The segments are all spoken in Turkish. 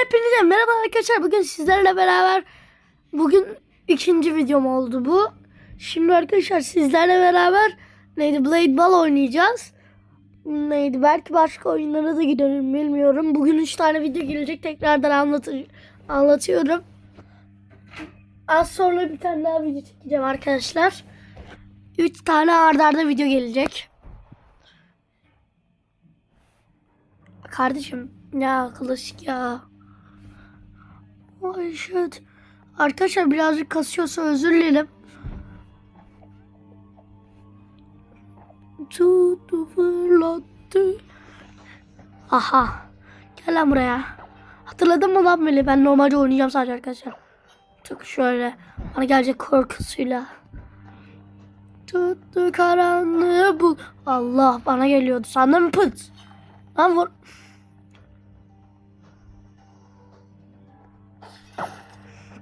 Hepinize merhaba arkadaşlar. Bugün sizlerle beraber bugün ikinci videom oldu bu. Şimdi arkadaşlar sizlerle beraber neydi Blade Ball oynayacağız. Neydi belki başka oyunlara da giderim bilmiyorum. Bugün 3 tane video gelecek tekrardan anlatı anlatıyorum. Az sonra bir tane daha video çekeceğim arkadaşlar. 3 tane ardarda arda video gelecek. Kardeşim ya klasik ya. Ay shit. Arkadaşlar birazcık kasıyorsa özür dilerim. Tuttu fırlattı. Aha. Gel lan buraya. Hatırladın mı lan beni? Ben normalde oynayacağım sadece arkadaşlar. Çok şöyle. Bana gelecek korkusuyla. Tuttu karanlığı bu. Allah bana geliyordu. Sandım pıt. Lan vur.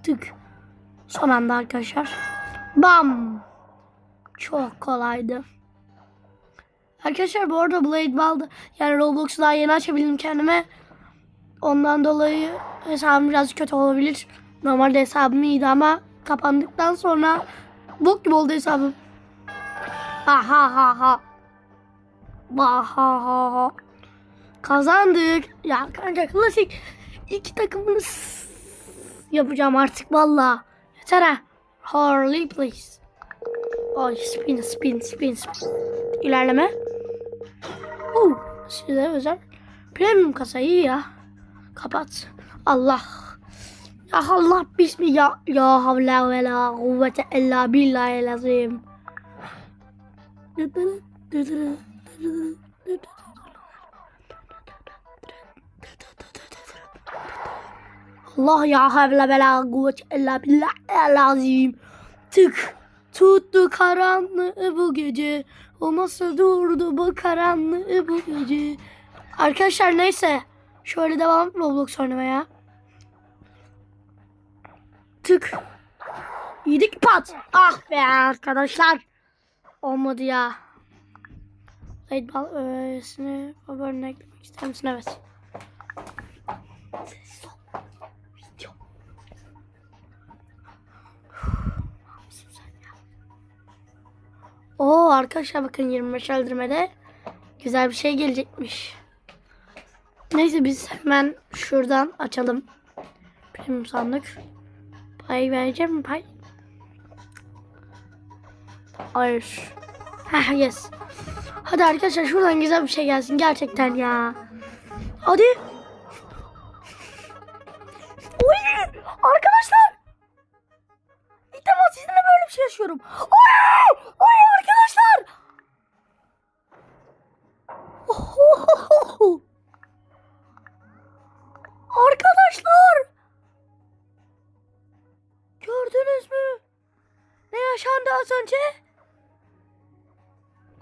Tık. Son anda arkadaşlar. Bam. Çok kolaydı. Arkadaşlar bu arada Blade Ball'da yani Roblox'u daha yeni açabildim kendime. Ondan dolayı hesabım biraz kötü olabilir. Normalde hesabım iyiydi ama kapandıktan sonra bok gibi oldu hesabım. Ha ha ha ha. Ha ha ha ha. Kazandık. Ya kanka klasik iki takımını s- yapacağım artık valla. Yeter ha. Harley please. Ay spin spin spin spin. İlerleme. Oh, size özel. Premium kasa iyi ya. Kapat. Allah. Ya Allah bismi ya. Ya havle ve la kuvvete illa billahi azim. Allah ya havle ve la kuvvete illa billahi azim. Tık. Tuttu karanlığı bu gece. O nasıl durdu bu karanlığı bu gece. Arkadaşlar neyse. Şöyle devam Roblox oynamaya. Tık. Yedik pat. Ah be arkadaşlar. Olmadı ya. Red bal öğesini haberine eklemek ister misin? Evet. Sessiz ol. Video. Mısın sen ya? Oo arkadaşlar bakın 25 öldürmede güzel bir şey gelecekmiş. Neyse biz hemen şuradan açalım. Premium sandık. Pay vereceğim mi pay? Hayır. Heh yes. Hadi arkadaşlar şuradan güzel bir şey gelsin gerçekten ya. Hadi. Oy! Arkadaşlar. İlk defa sizinle böyle bir şey yaşıyorum. Oy! Oy Gördünüz mü? Ne yaşandı az önce?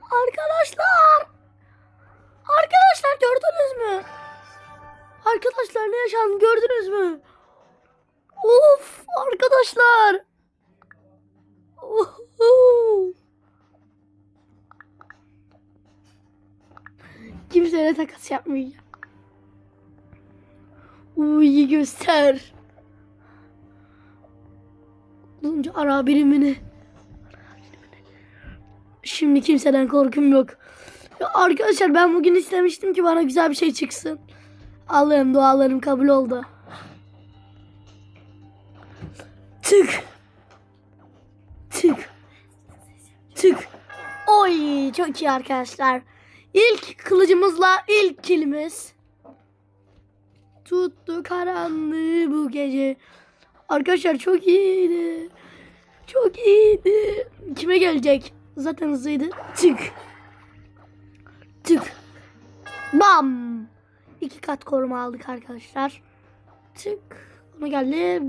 Arkadaşlar. Arkadaşlar gördünüz mü? Arkadaşlar ne yaşandı gördünüz mü? Of arkadaşlar. Uhu. Kimseyle takas yapmayacağım. Uy göster. Olunca ara birimini. Şimdi kimseden korkum yok. Ya arkadaşlar ben bugün istemiştim ki bana güzel bir şey çıksın. Allah'ım dualarım kabul oldu. Tık. Tık. Tık. Oy çok iyi arkadaşlar. İlk kılıcımızla ilk kilimiz. Tuttu karanlığı bu gece. Arkadaşlar çok iyiydi. Çok iyiydi. Kime gelecek? Zaten hızlıydı. Tık. Tık. Bam. İki kat koruma aldık arkadaşlar. Tık. Ona geldi.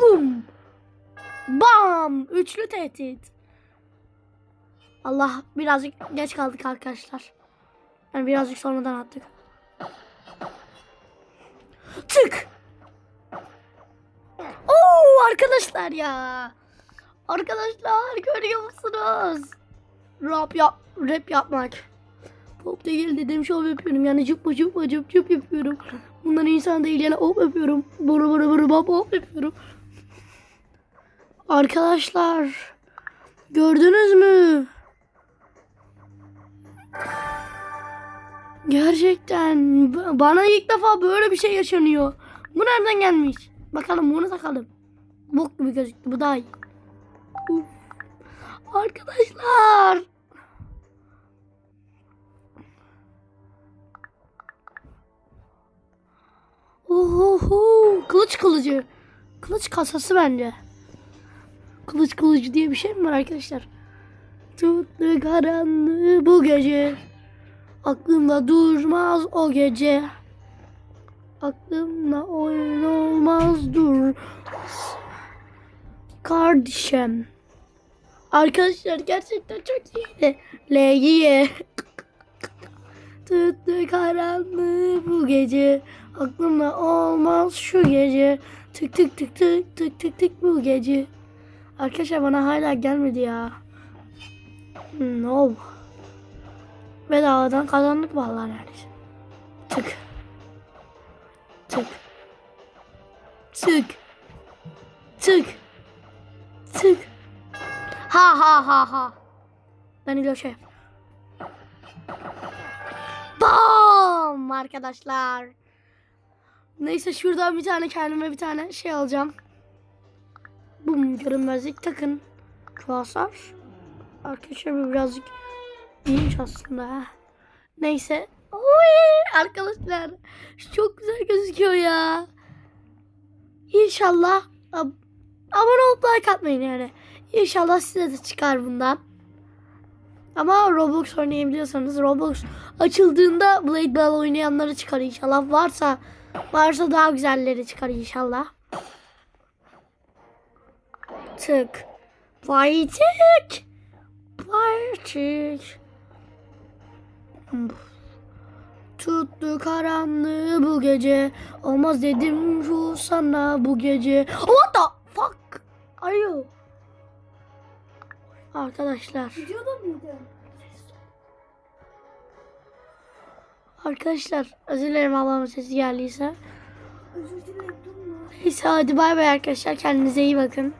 Bum. Bam. Üçlü tehdit. Allah birazcık geç kaldık arkadaşlar. Yani birazcık sonradan attık. Tık. Arkadaşlar ya. Arkadaşlar görüyor musunuz? Rap yap, rap yapmak. Pop değil dedim şov yapıyorum yani cıpma cıpma cıp cıp yapıyorum. Bunlar insan değil yani hop yapıyorum. Buru buru buru hop hop yapıyorum. Arkadaşlar gördünüz mü? Gerçekten bana ilk defa böyle bir şey yaşanıyor. Bu nereden gelmiş? Bakalım bunu takalım. Bok gibi gözüktü bu daha iyi. Uf. Arkadaşlar. Oho, kılıç kılıcı. Kılıç kasası bence. Kılıç kılıcı diye bir şey mi var arkadaşlar? Tuttu karanlığı bu gece. Aklımda durmaz o gece. Aklımda oyun olmaz dur. Kardeşim. Arkadaşlar gerçekten çok iyiydi. L'ye. Tuttu karanlığı bu gece. Aklımda olmaz şu gece. Tık tık tık tık tık tık tık bu gece. Arkadaşlar bana hala gelmedi ya. Hmm, No. Bedavadan kazandık vallahi neredeyse. Tık. Tık. Tık. Tık. Tık. Ha ha ha ha. Ben İlo Şef. Bam arkadaşlar. Neyse şuradan bir tane kendime bir tane şey alacağım. Bum görünmezlik takın. Şu hasar. Arkadaşlar birazcık iyiymiş aslında. Neyse. Oy arkadaşlar. Çok güzel gözüküyor ya. İnşallah abone olup like atmayın yani. İnşallah size de çıkar bundan. Ama Roblox oynayabiliyorsanız Roblox açıldığında Blade Bell oynayanları çıkar inşallah. Varsa varsa daha güzelleri çıkar inşallah. Tık. Vay tık. Vay tık. Tuttu karanlığı bu gece. Olmaz dedim şu sana bu gece. What the you? Arkadaşlar. Videoda mıydı? Arkadaşlar özür dilerim ablamın sesi geldiyse. Özür dilerim. Neyse hadi bay bay arkadaşlar. Kendinize iyi bakın.